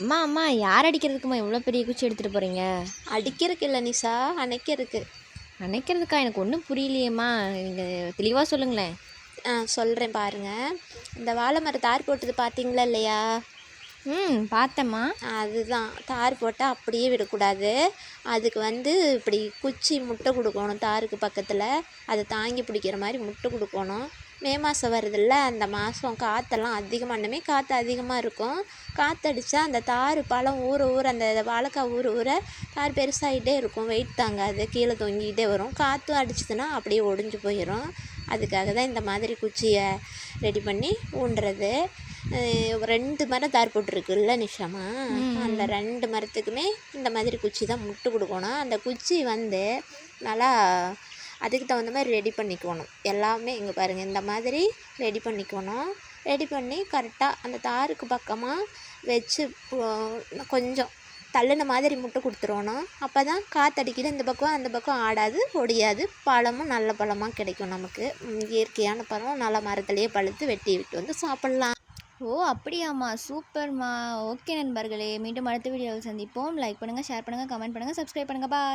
அம்மா அம்மா யார் அடிக்கிறதுக்குமா இவ்வளோ பெரிய குச்சி எடுத்துகிட்டு போகிறீங்க அடிக்கிறதுக்கு இல்லை நிஷா அணைக்கிறதுக்கு. நினைக்கிறதுக்கா எனக்கு ஒன்றும் புரியலையேம்மா. நீங்கள் தெளிவாக சொல்லுங்களேன். ஆ சொல்கிறேன் பாருங்கள் இந்த வாழை மரம் தார் போட்டது பார்த்தீங்களா இல்லையா? ம் பார்த்தேம்மா. அதுதான். தார் போட்டால் அப்படியே விடக்கூடாது. அதுக்கு வந்து இப்படி குச்சி முட்டை கொடுக்கணும் தாருக்கு பக்கத்தில். அதை தாங்கி பிடிக்கிற மாதிரி முட்டை கொடுக்கணும். மே மாதம் வருதுல்ல அந்த மாதம் காற்றெல்லாம் அதிகமாக இன்னுமே காற்று அதிகமாக இருக்கும். காற்றடிச்சா அந்த தார் பழம் ஊற ஊற அந்த வாழைக்காய் ஊற ஊற தார் பெருசாகிட்டே இருக்கும். வெயிட் தாங்காது கீழே தொங்கிக்கிட்டே வரும். காற்று அடிச்சதுன்னா அப்படியே ஒடிஞ்சு போயிடும் அதுக்காக தான் இந்த மாதிரி குச்சியை ரெடி பண்ணி ஊன்றது. ரெண்டு மரம் தார் போட்டிருக்குல்ல நிஷாமா? அந்த ரெண்டு மரத்துக்குமே இந்த மாதிரி குச்சி தான் முட்டு கொடுக்கணும். அந்த குச்சி வந்து நல்லா அதுக்கு தகுந்த மாதிரி ரெடி பண்ணிக்கணும். எல்லாமே இங்கே பாருங்கள் இந்த மாதிரி ரெடி பண்ணிக்கணும். ரெடி பண்ணி கரெக்டாக அந்த தாருக்கு பக்கமாக வச்சு கொஞ்சம் தள்ளுன மாதிரி முட்டை கொடுத்துருவணும். அப்போ தான் காற்றடிக்கிது இந்த பக்கம் அந்த பக்கம் ஆடாது ஒடியாது. பழமும் நல்ல பழமாக கிடைக்கும் நமக்கு. இயற்கையான பழம் நல்ல மரத்துலேயே பழுத்து வெட்டி விட்டு வந்து சாப்பிட்லாம். ஓ அப்படியாம்மா. சூப்பர்மா. ஓகே நண்பர்களே. மீண்டும் அடுத்த வீடியோவில் சந்திப்போம். லைக் பண்ணுங்கள் ஷேர் பண்ணுங்கள் கமெண்ட் பண்ணுங்கள் சப்ஸ்கிரைப் பண்ணுங்கள் பாய்